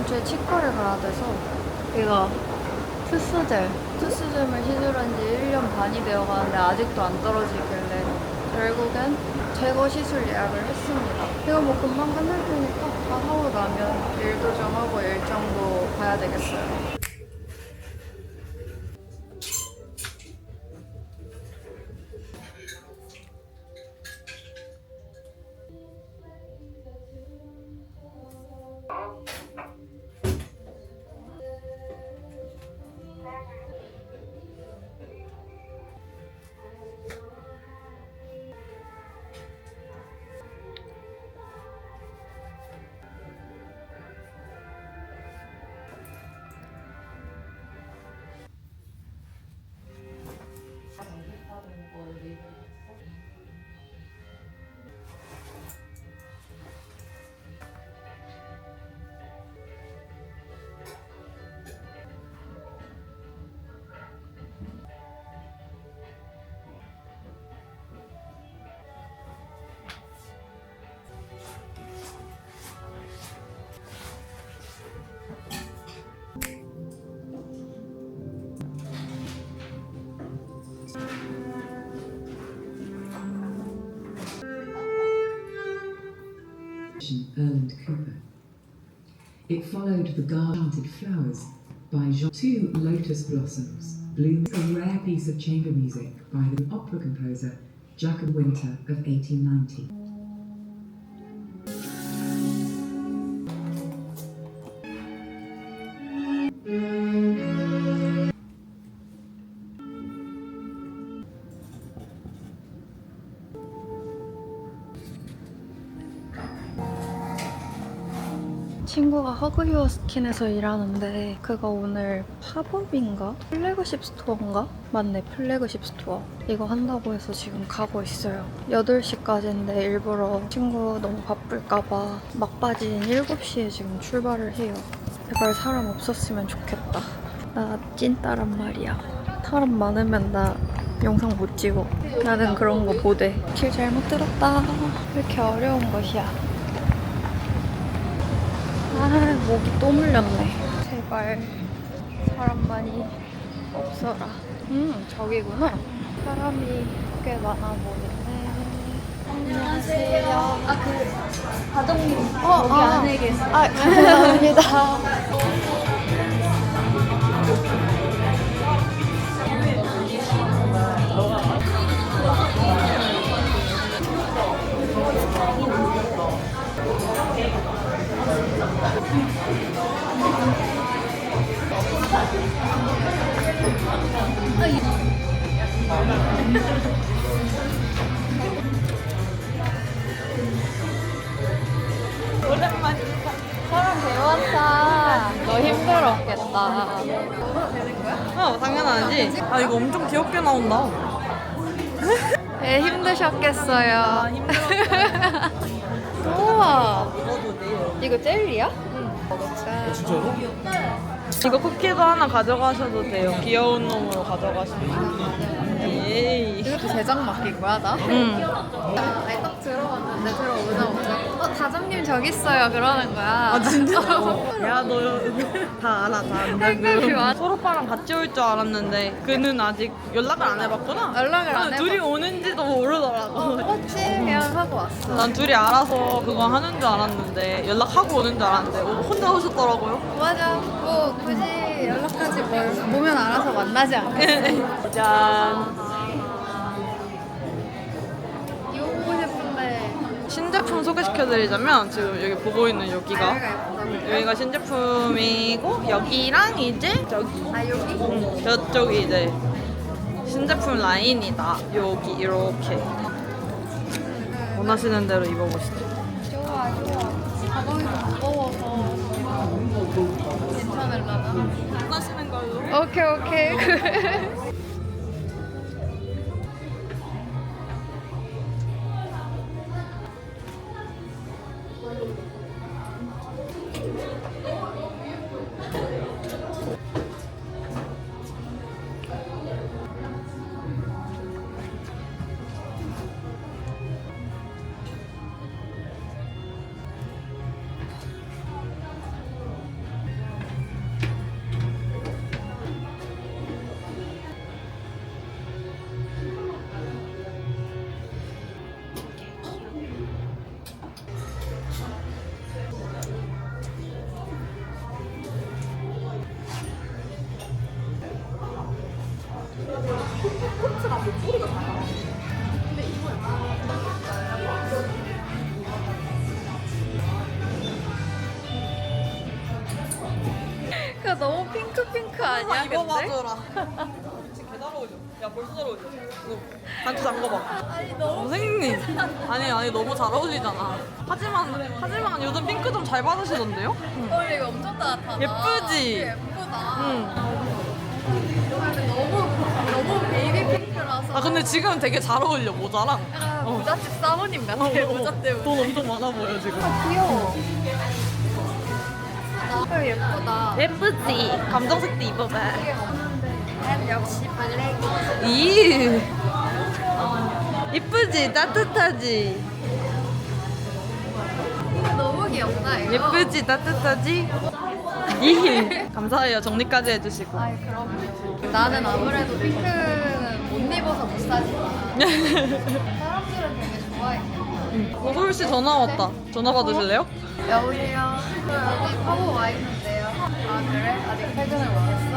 다음 주에 치과를 가야 돼서 이거 투스젤 투스젤을 시술한 지 1년 반이 되어 가는데 아직도 안 떨어지길래 결국엔 제거 시술 예약을 했습니다. 이거 뭐 금방 끝날 테니까 다 하고 나면 일도 좀 하고 일정도 봐야 되겠어요. Erland Cooper. It followed The Garlanded Flowers by Jean. Two Lotus Blossoms blooms a rare piece of chamber music by the opera composer Jacob Winter of 1890. 친구가 허그히어 스킨에서 일하는데 그거 오늘 팝업인가? 플래그십 스토어인가? 맞네 플래그십 스토어. 이거 한다고 해서 지금 가고 있어요. 8시까지인데 일부러 친구 너무 바쁠까봐 막바지인 7시에 지금 출발을 해요. 제발 사람 없었으면 좋겠다. 나 찐따란 말이야. 사람 많으면 나 영상 못 찍어. 나는 그런 거 못해 길 잘못 들었다. 왜 이렇게 어려운 것이야 아, 목이 또 물렸네. 제발 사람 많이 없어라. 음, 저기구나. 사람이 꽤 많아 보이네. 안녕하세요. 아, 그, 가정님. 어, 여기 안에 계세요. 아, 감사합니다. 사람 배웠다. 너 힘들었겠다. 어, 당연하지. 아, 이거 엄청 귀엽게 나온다. 네, 힘드셨겠어요. 우와. 이거 젤리야? 응. 먹을까? 이거 쿠키도 하나 가져가셔도 돼요. 귀여운 놈으로 가져가시면. 에이. 이것도 제작 맡긴 거야, 나? 응. 들어갔는데 들어오자마자 어, 다정님 저기 있어요. 그러는 거야. 아, 진짜? 야, 너 다 알아, 다 안다. 헷갈리 와. 소로빠랑 같이 올 줄 알았는데 그는 아직 연락을 안 해봤구나. 연락을 안 나는 둘이. 오는지도 모르더라고. 그렇지. 그냥 하고 왔어. 난 둘이 알아서 그거 하는 줄 알았는데 연락하고 오는 줄 알았는데 오- 혼자 오셨더라고요. 맞아. 뭐 굳이 연락하지 뭘. 보면 알아서 만나지 않겠어. 짠. 신제품 소개시켜드리자면 지금 여기 보고 있는 여기가 여기가 신제품이고 여기랑 이제 저기 아 여기? 음, 저쪽이 이제 신제품 라인이다 여기 이렇게 원하시는 대로 입어보시죠 좋아 좋아. 가방이 좀 무거워서 괜찮을라나? 원하시는 걸로 오케이 오케이. 야 벌써 잘 어울려. 이거 단추 잠궈봐. 아니 너무 선생님. 아니 아니 너무 잘 어울리잖아. 하지만 하지만 요즘 핑크 좀 잘 받으시던데요? 어 이거 엄청 따뜻하다 예쁘지? 예쁘다 응. 근데 너무 너무 베이비 핑크라서 아 근데 지금 되게 잘 어울려 모자랑. 약간 어. 부잣집 사모님 같아 모자 때문에 돈 엄청 많아 보여 지금. 귀여워 아 예쁘다 예쁘지? 감정색도 입어봐. 이게 역시 블랙 이 이쁘지? 따뜻하지? 너무 귀엽다 이거 예쁘지? 따뜻하지? 이 감사해요 정리까지 해주시고. 아이 그럼요 나는 아무래도 핑크는 못 입어서 못 사지만 사람들은 되게 좋아해 어, 소율 씨 전화 왔다. 전화 받으실래요? 여보세요 저 여기 파고 와 있는데요 아 그래? 아직 퇴근을 못했어?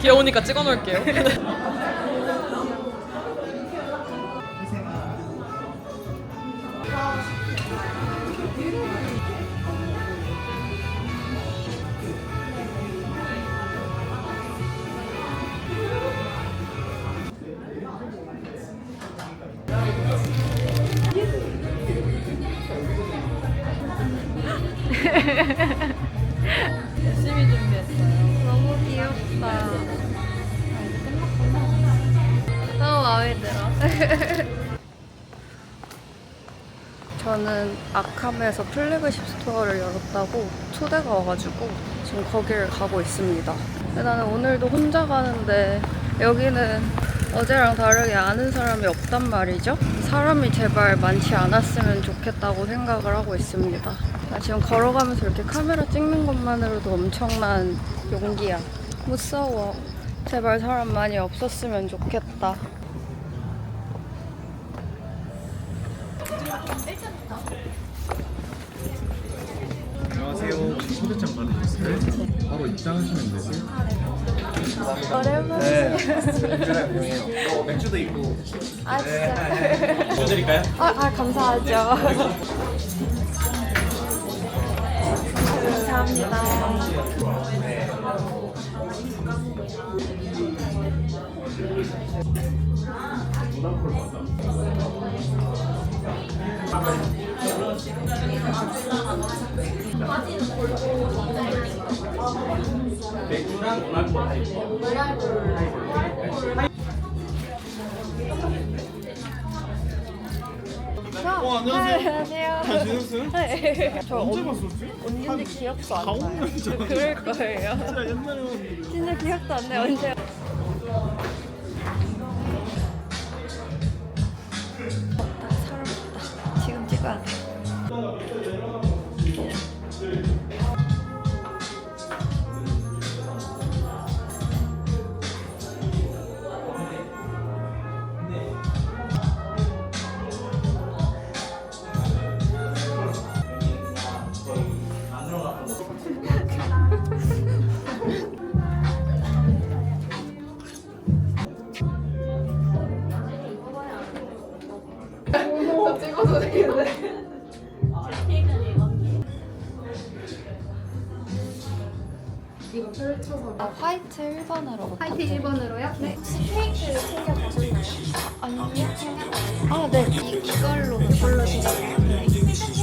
귀여우니까 찍어놓을게요. 저는 아캄에서 플래그십 스토어를 열었다고 초대가 와가지고 지금 거기를 가고 있습니다. 나는 오늘도 혼자 가는데 여기는 어제랑 다르게 아는 사람이 없단 말이죠. 사람이 제발 많지 않았으면 좋겠다고 생각을 하고 있습니다. 나 지금 걸어가면서 이렇게 카메라 찍는 것만으로도 엄청난 용기야. 무서워. 제발 사람 많이 없었으면 좋겠다. 초대장 받으셨어요? 바로 입장하시면 되세요. 오랜만에. 네. 맥주도 있고. 아 진짜. 뭐 드릴까요? 아, 아 감사하죠. 감사합니다. 어, 안녕하세요. 안녕하세요. 잘 지냈어요? 네. 저 언제 언, 봤었지? 언제인지 기억도 안 4, 나요. 5년 전에. 그럴 거예요. 진짜 옛날에 봤는데. 진짜 기억도 안 나요. 언제? 아, 화이트 1번으로. 화이트 1번으로요? 네. 혹시 케이크를 챙겨 가셨나요? 아니요. 아, 네. 이, 이걸로. 이걸로 드릴게요. 감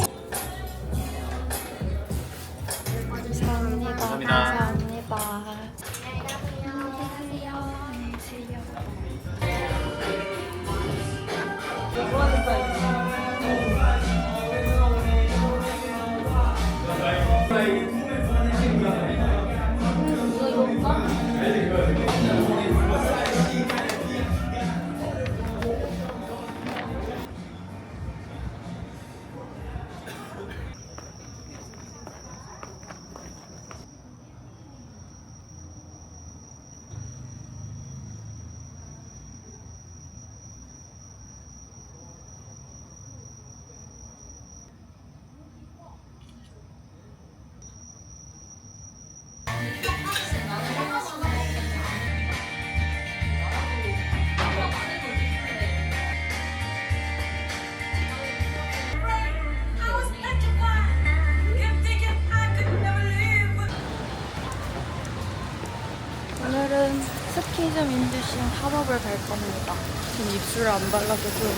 민주신 팝업을 갈 겁니다. 지금 입술을 안 발라서 좀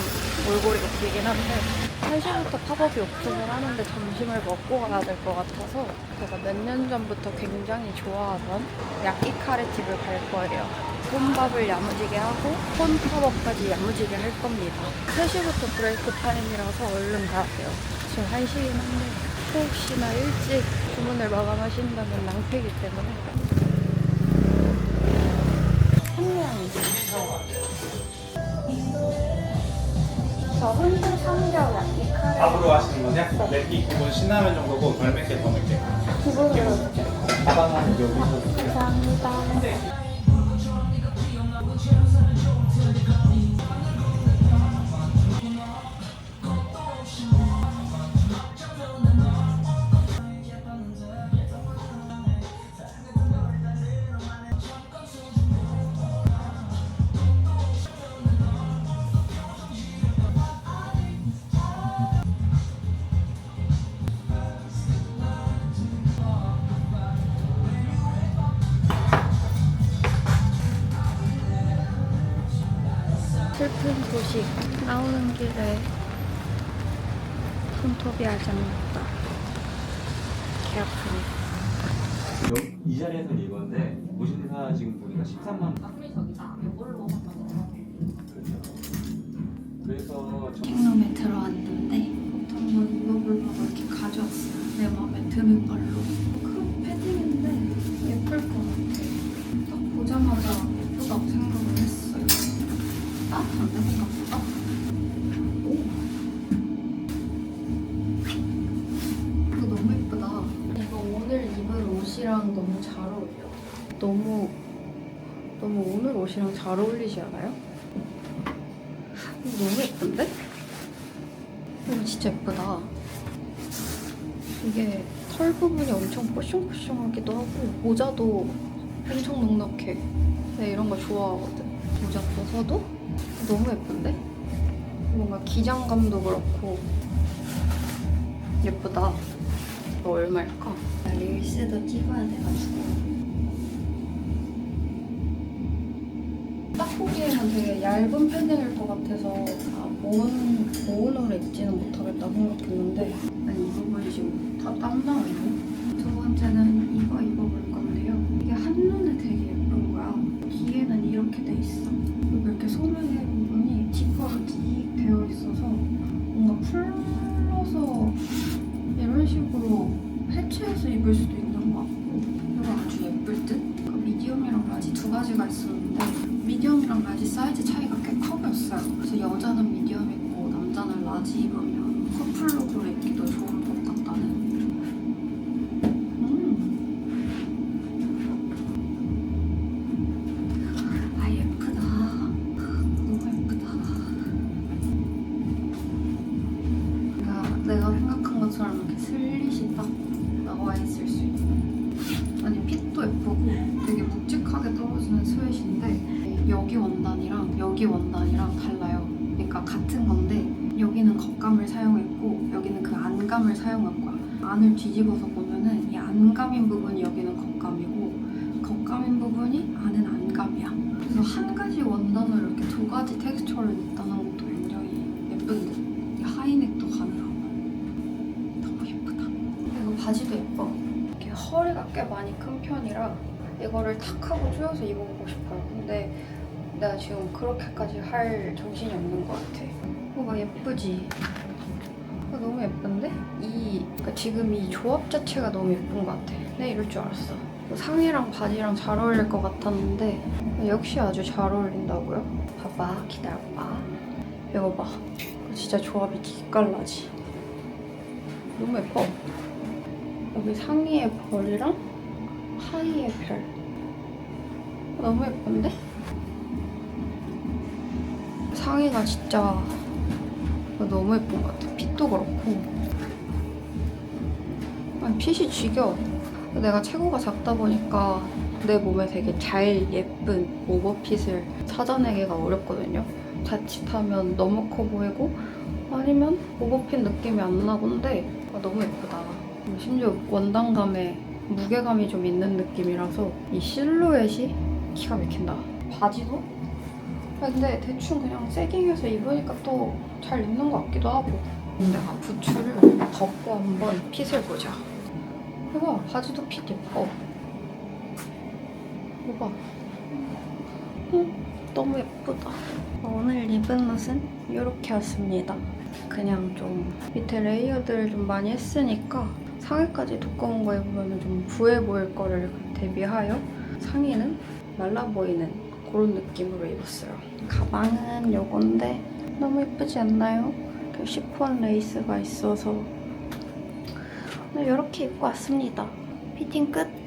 몰골이가 길긴 한데 1시부터 팝업이 오픈을 하는데 점심을 먹고 가야 될 것 같아서 제가 몇 년 전부터 굉장히 좋아하던 야끼카레 집을 갈 거예요. 혼밥을 야무지게 하고 혼 팝업까지 야무지게 할 겁니다. 3시부터 브레이크 타임이라서 얼른 가야 돼요. 지금 1시긴 한데 혹시나 일찍 주문을 마감하신다면 낭패이기 때문에. 저 혼자 삼겹 밥으로 하시는 거냐? 맵기 기본 신라면 정도고 덜 맵게 더 맵게. 기본으로 가방은 여기서 감사합니다. 손톱이 아직 안 났다. 개 아프네. 이 자리에서 이건데 무신사 지금 보니까 13만 원. 그래서 저- 킹룸에 들어왔는데 한번 입어보려고 이렇게 가져왔어요. 내 마음에 드는 걸로. 큰 패딩인데 옷이랑 너무 잘 어울려. 너무 너무 오늘 옷이랑 잘 어울리지 않아요? 너무 예쁜데? 이거 진짜 예쁘다. 이게 털 부분이 엄청 뽀숑뽀숑하기도 하고 모자도 엄청 넉넉해. 내가 이런 거 좋아하거든. 모자 벗어도 너무 예쁜데? 뭔가 기장감도 그렇고 예쁘다. 이거 얼마일까? 나 릴스도 찍어야 돼가지고. 딱 보기에는 되게 얇은 패딩일 것 같아서 아, 모은, 모은으로 입지는 못하겠다 생각했는데. 아니 이 부분이 지금 다 땀나네요. 두 번째는 이거 입어볼 건데요. 이게 한눈에 되게 예쁜 거야. 뒤에는 이렇게 돼 있어. 그리고 이렇게 소매의 부분이 지퍼로 쭉 입을 수도 있는 것 같고 이거 아주 예쁠 듯? 그 미디움이랑 라지 두 가지가 있었는데 미디움이랑 라지 사이즈 차이가 꽤 커 보였어요. 그래서 여자는 미디움 입고 남자는 라지 입으면 커플룩으로 입기도 좋을 떨어지는 스웨트인데 여기 원단이랑 여기 원단이랑 달라요. 그러니까 같은 건데 여기는 겉감을 사용했고 여기는 그 안감을 사용한 거야. 안을 뒤집어서 보면은 이 안감인 부분이 여기는 겉감이고 겉감인 부분이 안은 안감이야. 그래서 한 가지 원단으로 이렇게 두 가지 텍스처를 냈다는 것도 굉장히 예쁜데 이 하이넥도 가능하고 너무 예쁘다. 이거 바지도 예뻐. 이렇게 허리가 꽤 많이 큰 편이라 이거를 탁 하고 조여서 입어보고 싶어요. 근데 내가 지금 그렇게까지 할 정신이 없는 것 같아. 뭐가 예쁘지? 너무 예쁜데? 이 그러니까 지금 이 조합 자체가 너무 예쁜 것 같아. 내가 이럴 줄 알았어. 상의랑 바지랑 잘 어울릴 것 같았는데 역시 아주 잘 어울린다고요? 봐봐, 기다려봐. 이거 봐. 진짜 조합이 기깔나지. 너무 예뻐. 여기 상의의 벌이랑 하의의 별. 너무 예쁜데? 상의가 진짜 너무 예쁜 것 같아. 핏도 그렇고. 아니, 핏이 지겨. 내가 체구가 작다 보니까 내 몸에 되게 잘 예쁜 오버핏을 찾아내기가 어렵거든요. 자칫하면 너무 커 보이고 아니면 오버핏 느낌이 안 나본데 아, 너무 예쁘다. 심지어 원단감에 무게감이 좀 있는 느낌이라서 이 실루엣이 기가 막힌다. 바지도? 근데 대충 그냥 세깅해서 입으니까 또 잘 입는 것 같기도 하고. 내가 부츠를 덮고 한번 핏을 보자. 이거 바지도 핏 예뻐. 이거 봐. 응, 너무 예쁘다. 오늘 입은 옷은 이렇게 왔습니다. 그냥 좀 밑에 레이어드를 좀 많이 했으니까 상의까지 두꺼운 거 입으면 좀 부해 보일 거를 대비하여 상의는 말라 보이는 그런 느낌으로 입었어요. 가방은 요건데 너무 예쁘지 않나요? 그 시폰 레이스가 있어서 오늘 이렇게 입고 왔습니다. 피팅 끝!